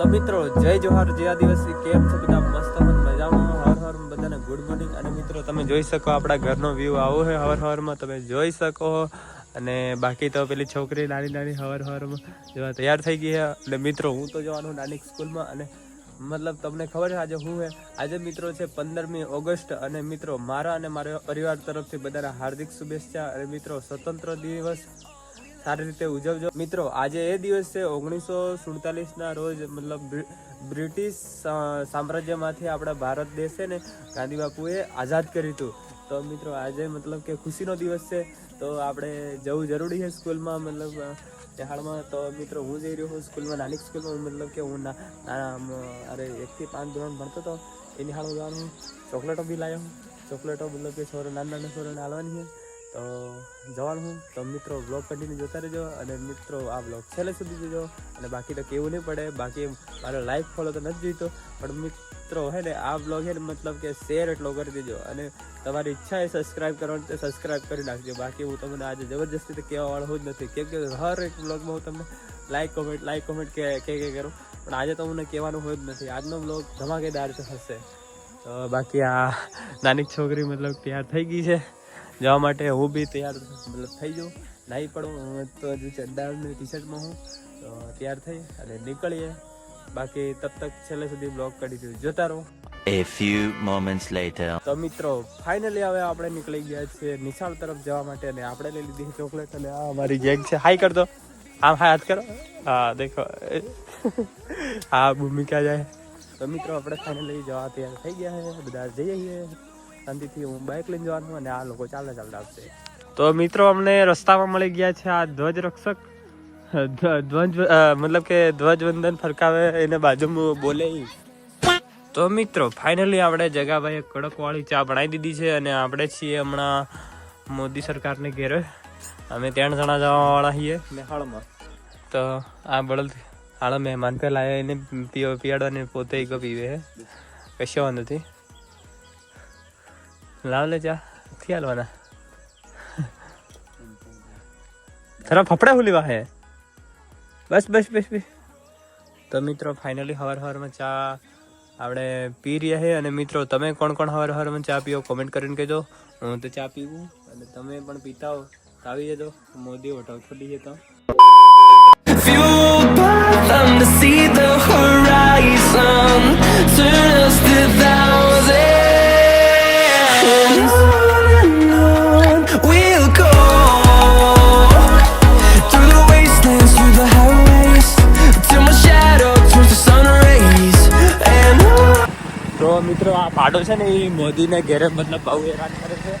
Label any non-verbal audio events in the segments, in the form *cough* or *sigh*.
તો મિત્રો, જય જોહાર, જય આદિવાસી, કેમ છો બધા? મસ્ત મજામાં હર હર, બધાને ગુડ મોર્નિંગ અને મિત્રો, તમે જોઈ શકો આપણા ઘરનો વ્યૂ આવો છે હર હરમાં. તમે જોઈ શકો અને બાકી તો પેલી છોકરી નાની નાની હવાર હવારમાં જોવા તૈયાર થઈ ગઈ છે એટલે મિત્રો, હું તો જવાનું નાની સ્કૂલમાં. અને મતલબ તમને ખબર છે, આજે હું હે? આજે મિત્રો છે પંદરમી ઓગસ્ટ. અને મિત્રો, મારા અને મારા પરિવાર તરફથી બધાને હાર્દિક શુભેચ્છા. અને મિત્રો, સ્વતંત્ર દિવસ સારી રીતે ઉજવજો. મિત્રો આજે એ દિવસ છે ઓગણીસો સુડતાલીસ ના રોજ મતલબ બ્રિટિશ સામ્રાજ્યમાંથી આપણા ભારત દેશ છે ને ગાંધી બાપુએ આઝાદ કર્યું હતું. તો મિત્રો આજે મતલબ કે ખુશીનો દિવસ છે. તો આપણે જવું જરૂરી છે સ્કૂલમાં મતલબ અ, તો મિત્રો હું જઈ રહ્યો છું સ્કૂલમાં નાની સ્કૂલમાં. મતલબ કે હું નાના અરે એકથી પાંચ ધોરણ ભણતો હતો. એની નિહાળમાં જવાનું. ચોકલેટો બી લાવ્યો. ચોકલેટો મતલબ કે છોરો નાના નાના છોરોને હાલવાની છે. તો જવાનું હું. તો મિત્રો બ્લોગ કન્ટિન્યુ જોતા રહેજો અને મિત્રો, આ બ્લોગ છેલ્લે સુધી જોજો. અને બાકી તો કેવું નહીં પડે. બાકી મારો લાઈક ફોલો તો નથી જોઈતો. પણ મિત્રો, હે ને, આ બ્લોગ છે ને, મતલબ કે શેર એટલો કરી દેજો. અને તમારી ઈચ્છા એ સબસ્ક્રાઇબ કરવાની તો સબસ્ક્રાઇબ કરી નાખજો. બાકી હું તમને આજે જબરજસ્તી તો કહેવાવાળો જ નથી. કેમ કે હર એક બ્લોગમાં હું તમને લાઈક કોમેન્ટ લાઈક કોમેન્ટ કે કે કે કરું. પણ આજે તો મને કહેવાનું હોય જ નથી. આજનો બ્લોગ ધમાકેદાર હશે. તો બાકી આ નાની છોકરી મતલબ તૈયાર થઈ ગઈ છે. જવા માટે હું બી તૈયાર મતલબ થઈ જાઉં. નાહી પડું તો હજુ ચડ્ડા ટી શર્ટમાં હું. તો તૈયાર થઈ અને નીકળીએ. બાકી તબ તક છેલ્લે સુધી બ્લોગ કરી દઉં જોતા રહો. A few moments later. તો મિત્રો ફાઇનલી હવે આપણે નીકળી ગયા છે નિશાળ તરફ જવા માટે અને આપણે લઈ લીધી ચોકલેટ અને આ અમારી ગેંગ છે. હાઈ કર દો. આમ હાય હાથ કરો. હા દેખો. *laughs* હા ભૂમિકા જાય. તો મિત્રો આપણે ફાઇનલી જવા તૈયાર થઈ ગયા છે બધા જઈએ છીએ શાંતિથી હું બાઇક લઈને જવાનું અને આ લોકો ચાલતા ચાલતા આવશે. તો મિત્રો અમને રસ્તામાં મળી ગયા છે આ ધ્વજ રક્ષક ધ્વજ મતલબ કે ધ્વજવંદન ફરકાવે એને બાજુમાં બોલે તો મિત્રો ફાઇનલી આપણે જગાભાઈએ કડકવાળી ચા બનાવી દીધી છે અને આપણે છીએ હમણાં મોદી સરકારને ઘેરે. અમે ત્રણ જણા જવાવાળા છીએ. મેહાળમાં તો આ બળદ હાળ મહેમાન પહેલાં એને પીવા પીવાડવાને પોતે એક પીવે છે કશો વાંધો નથી. લાવ લે ચા થી હાલવાના થરા ફફડા હુલીવા હે? બસ બસ બસ બસ. તો મિત્રો ફાઇનલી હવાર હવારમાં ચા આપણે પી રહ્યા છે અને મિત્રો તમે કોણ કોણ હવાર હવારમાં ચા પીઓ? કોમેન્ટ કરીને કહેજો. હું તો ચા પીવું અને તમે પણ પીતા હો. તો આવી જજો. મોદી હોટલ ખોલી જતો Fueled by them to see the horizon, મિત્રો, આ પાડો છે ને એ મોદીને ઘેરે મતલબ બહુ હેરાન કરે છે.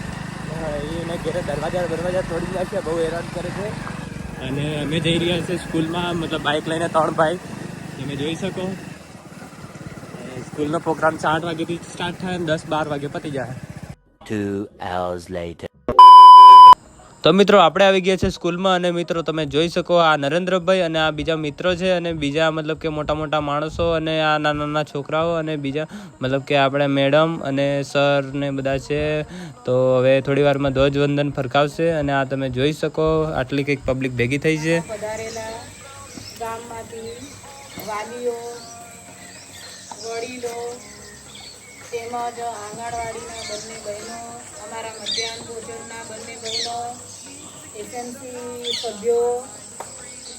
એને ઘેરે દરવાજા દરવાજા તોડી નાખ્યા, બહુ હેરાન કરે છે. અને અમે જઈ રહ્યા છીએ સ્કૂલમાં, મતલબ બાઇક લઈને ત્રણ બાઇક તમે જોઈ શકો. સ્કૂલનો પ્રોગ્રામ ચાર વાગ્યાથી સ્ટાર્ટ થાય દસ બાર વાગે પતી જાય. Two hours later. તો મિત્રો, આપણે આવી ગયા છે સ્કૂલમાં અને મિત્રો, તમે જોઈ શકો આ નરેન્દ્રભાઈ અને આ બીજા મિત્રો છે અને બીજા મતલબ કે મોટા મોટા માણસો અને આ નાના નાના છોકરાઓ અને બીજા મતલબ કે આપણે મેડમ અને સર ને બધા છે. તો હવે થોડી વારમાં ધ્વજવંદન ફરકાવશે અને આ તમે જોઈ શકો, આટલી કંઈક પબ્લિક ભેગી થઈ છે. વડીલો તેમજ આંગણવાડીના બંને બહેનો અમારા મધ્યાહન ભોજનના બંને બહેનો, એસએમસી સભ્યો,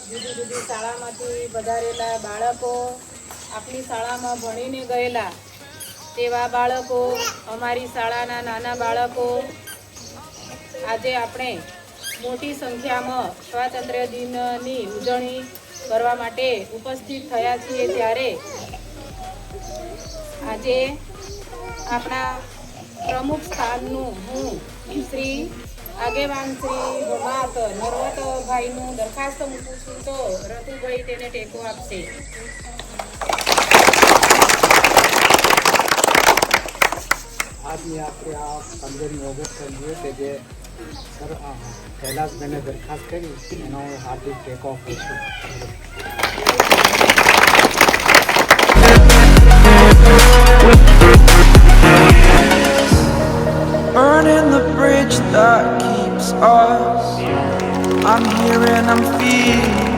જુદી જુદી શાળામાંથી વધારેલા બાળકો, આપણી શાળામાં ભણીને ગયેલા તેવા બાળકો, અમારી શાળાના નાના બાળકો. આજે આપણે મોટી સંખ્યામાં સ્વાતંત્ર્ય દિનની ઉજવણી કરવા માટે ઉપસ્થિત થયા છીએ ત્યારે આજે આપણા પ્રમુખ સ્થાનનું હું શ્રી આગેવાન શ્રી ભમાત નરવતભાઈનું દરખાસ્ત મૂકું છું, તો રતુભાઈ તેને ટેકો આપશે. આજની આપણે આ પંદરમી ઓગસ્ટ સમજીએ કે જે સર કૈલાસભાઈને દરખાસ્ત કરી, એનો હાર્દિક ટેકો આપું છું. Burning the bridge that keeps us. I'm here and I'm feeling.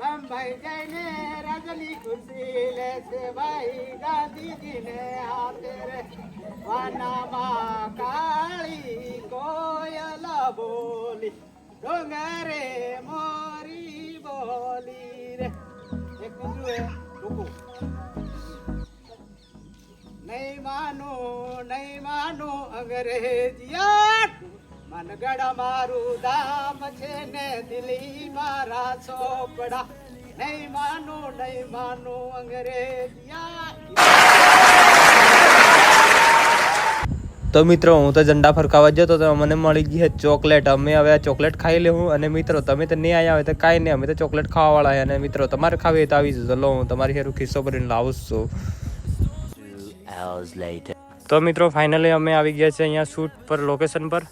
Bombay જઈને રાજની ખુરશી લેશે ભાઈ ગાંધીજીને હાથે રે. વાનામાં કાળી કોયલ બોલી ડોંગરે મોરી બોલી રે. એક બીજું હે રૂકું નહીં માનું નહીં માનું અંગ્રેજીયા મનગઢ મારું દામ છે ને દિલ્હી મારા ચોપડા નહીં માનું નહીં માનું અંગ્રેજિયા. તો મિત્રો હું તો ઝંડા ફરકાવા જતો તો મને મળી ગઈ છે ચોકલેટ. અમે હવે આ ચોકલેટ ખાઈ લેવું અને મિત્રો તમે તો નહીં આવ્યા હોય તો કાંઈ નહીં. અમે તો ચોકલેટ ખાવાવાળા અને મિત્રો તમારે ખાવી તો આવી જજો. લો હું તમારી હેરું ખિસ્સો ભરીને લાવું છું. તો મિત્રો ફાઇનલી અમે આવી ગયા છે અહીંયા શૂટ પર લોકેશન પર.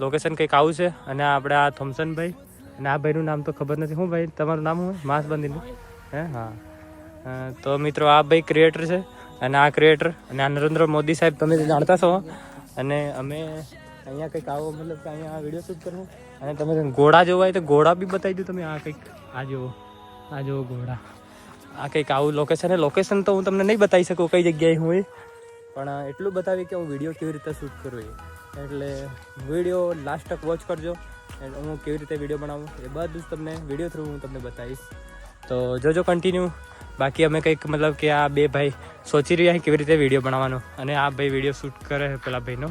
લોકેશન કંઈક આવું છે અને આપણે આ થોમસન ભાઈ અને આ ભાઈનું નામ તો ખબર નથી. શું ભાઈ? તમારું નામ હું માસ બંધીનું હે. હા તો મિત્રો, આ ભાઈ ક્રિએટર છે અને આ ક્રિએટર અને આ નરેન્દ્ર મોદી સાહેબ તમે જાણતા છો. અને અમે અહીંયા કંઈક આવો, મતલબ કે અહીંયા વીડિયો શૂટ કરવું. અને તમે ઘોડા જોવા હોય તો ઘોડા બી બતાવી દો તમે. આ કંઈક, આ જુઓ આ જુઓ ઘોડા. આ કંઈક આવું લોકેશન લોકેશન તો હું તમને નહીં બતાવી શકું કઈ જગ્યાએ હું એ. પણ એટલું બતાવી કે હું વીડિયો કેવી રીતે શૂટ કરું એ. એટલે વીડિયો લાસ્ટ તક વોચ કરજો. એન્ડ હું કેવી રીતે વીડિયો બનાવું એ બધું જ તમને વીડિયો થ્રુ હું તમને બતાવીશ. તો જોજો કન્ટિન્યુ બાકી અમે કંઈક મતલબ કે આ બે ભાઈ સોચી રહ્યા કેવી રીતે વીડિયો બનાવવાનો. અને આ ભાઈ વીડિયો શૂટ કરે પેલા ભાઈનો.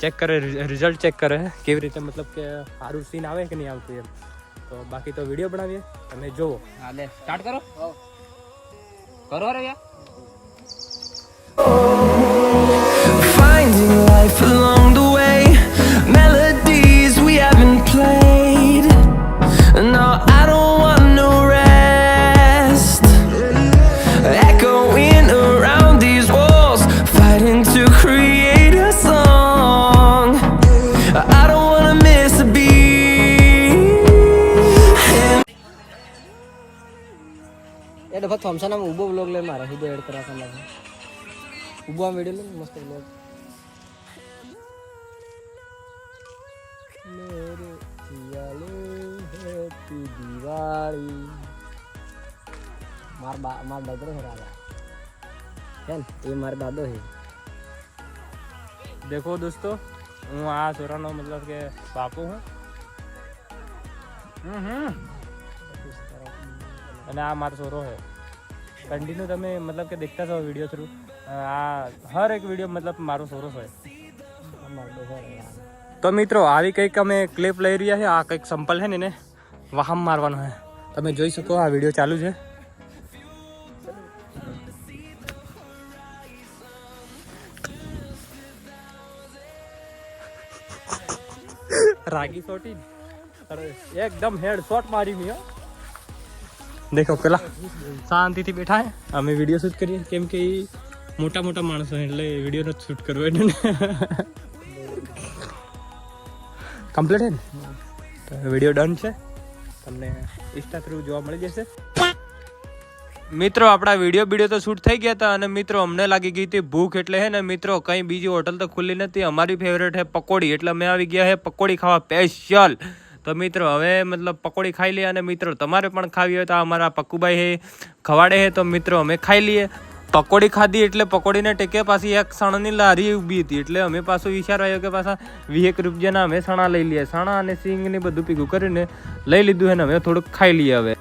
ચેક કરે રિઝલ્ટ ચેક કરે કેવી રીતે મતલબ કે સારું સીન આવે કે નહીં આવતું એમ. તો બાકી તો વીડિયો બનાવીએ. તમે હાલે સ્ટાર્ટ કરો. કરો રે એ ડફા થોમસન આમ ઊભો બ્લોગ લે મારે સીધો એડ કરા લાગે ઊભો આમ વિડિયો લે મસ્ત બ્લોગ મેરે જીયાલે હેપી દિવાળી માર બા માર દાદો છે રાજા કેમ એ માર દાદો છે देखो दोस्तों હું આ છોરાનો મતલબ કે બાપુ હું હમ હમ. અને આ મારો છોરો છે. કન્ટિન્યુ તમે મતલબ કે દેખતા છો વીડિયો થ્રુ આ હર એક વીડિયો મતલબ મારો છોરો છે. તો મિત્રો, આવી કંઈક અમે ક્લિપ લઈ રહ્યા છે. આ કંઈક સંપલ છે ને એને. વાહમ મારવાનો છે. તમે જોઈ શકો આ વીડિયો ચાલુ છે. રાગી સોટી એકદમ હેડ શોટ મારી મી દેખો પેલા શાંતિથી બેઠા હે. અમે વીડિયો શૂટ કરીએ. કેમ કે એ મોટા મોટા માણસો એટલે વીડિયો નથી શૂટ કરવો એટલે કમ્પ્લીટ હે ને? વીડિયો ડન છે. તમને ઇન્સ્ટા થ્રુ જોવા મળી જશે. મિત્રો, આપણા વીડિયો વીડિયો તો શૂટ થઈ ગયા હતા અને મિત્રો, અમને લાગી ગઈ હતી ભૂખ એટલે હે ને, મિત્રો, કંઈ બીજી હોટલ તો ખુલ્લી નથી. અમારી ફેવરેટ હે પકોડી. એટલે અમે આવી ગયા હે પકોડી ખાવા સ્પેશિયલ તો મિત્રો, હવે મતલબ પકોડી ખાઈ લઈએ અને મિત્રો, તમારે પણ ખાવી હોય તો અમારા પક્કુભાઈ હે, ખવાડે હે, તો મિત્રો અમે ખાઈ લઈએ. પકોડી ખાધી એટલે પકોડીને ટેકે પાછી એક સણાની લારી ઊભી હતી, એટલે અમે પાછું વિચાર આવ્યો કે પાછા વીએક રૂપિયાના અમે સણા લઈ લઈએ. સણા અને સિંગને બધું ભેગું કરીને લઈ લીધું છે અમે થોડુંક ખાઈ લઈએ હવે.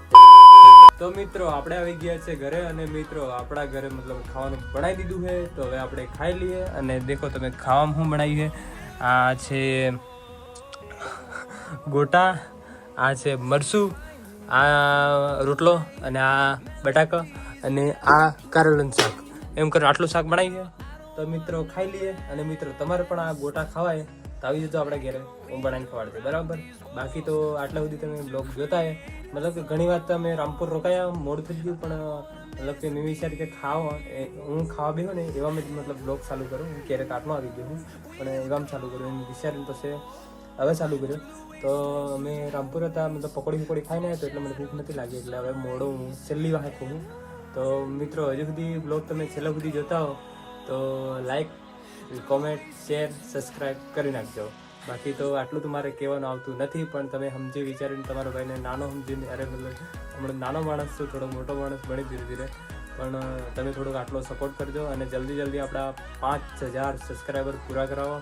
તો મિત્રો, આપણે આવી ગયા છે ઘરે અને મિત્રો, આપણા ઘરે મતલબ ખાવાનું બનાવી દીધું છે. તો હવે આપણે ખાઈ લઈએ અને દેખો તમે ખાવામાં શું બનાવ્યું છે? આ છે ગોટા, આ છે મરસું, આ રોટલો અને આ બટાકા અને આ કારેલાનું શાક. એમ કરીને આટલું શાક બનાવી છે તો મિત્રો ખાઈ લઈએ અને મિત્રો તમારે પણ આ ગોટા ખવાય તો આવી જજો આપણે ઘરે. હું બનાવીને ખવાડશે બરાબર? બાકી તો આટલા સુધી તમે બ્લોગ જોતા હે મતલબ કે ઘણી વાર તો અમે રામપુર રોકાયા, મોડું થઈ ગયું, પણ, મતલબ કે મેં વિચાર કે ખાવા હું ખાવા બેહું ને એવા મેં મતલબ, બ્લોગ ચાલુ કરું હું ક્યારેક આટલો આવી ગયો હું પણ એવામાં ચાલુ કર્યું. એમ વિચારીને પછી હવે ચાલુ કર્યું. તો અમે રામપુર હતા, મતલબ પકોડી પકોડી ખાઈને તો એટલે મને ભૂખ નથી લાગી, એટલે હવે મોડો હું છેલ્લી વાર હું તો મિત્રો, હજુ સુધી બ્લોગ તમે છેલ્લા સુધી જોતા હો, તો લાઈક કોમેન્ટ શેર સબસ્ક્રાઈબ કરી નાખજો. બાકી તો આટલું તો મારે કહેવાનું આવતું નથી, પણ તમે સમજી વિચારીને તમારા ભાઈને નાનો સમજીને, અરે મતલબ હમણાં નાનો માણસ છું, થોડો મોટો માણસ બની ધીરે ધીરે, પણ તમે થોડોક આટલો સપોર્ટ કરજો અને જલ્દી જલ્દી આપણા પાંચ હજાર સબસ્ક્રાઈબર પૂરા કરાવો.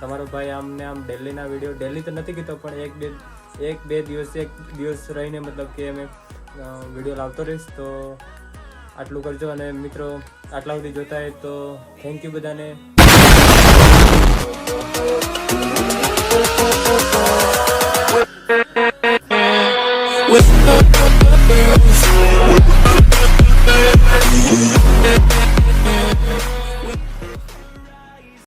તમારો ભાઈ આમ ને આમ ડેલીના વીડિયો ડેલી તો નથી કીધો પણ એક બે એક બે દિવસ, એક દિવસ રહીને મતલબ કે અમે વીડિયો લાવતો રહીશ, તો આટલું કરજો. અને મિત્રો, આટલા સુધી જોતા હોય તો થેન્ક યુ બધાને.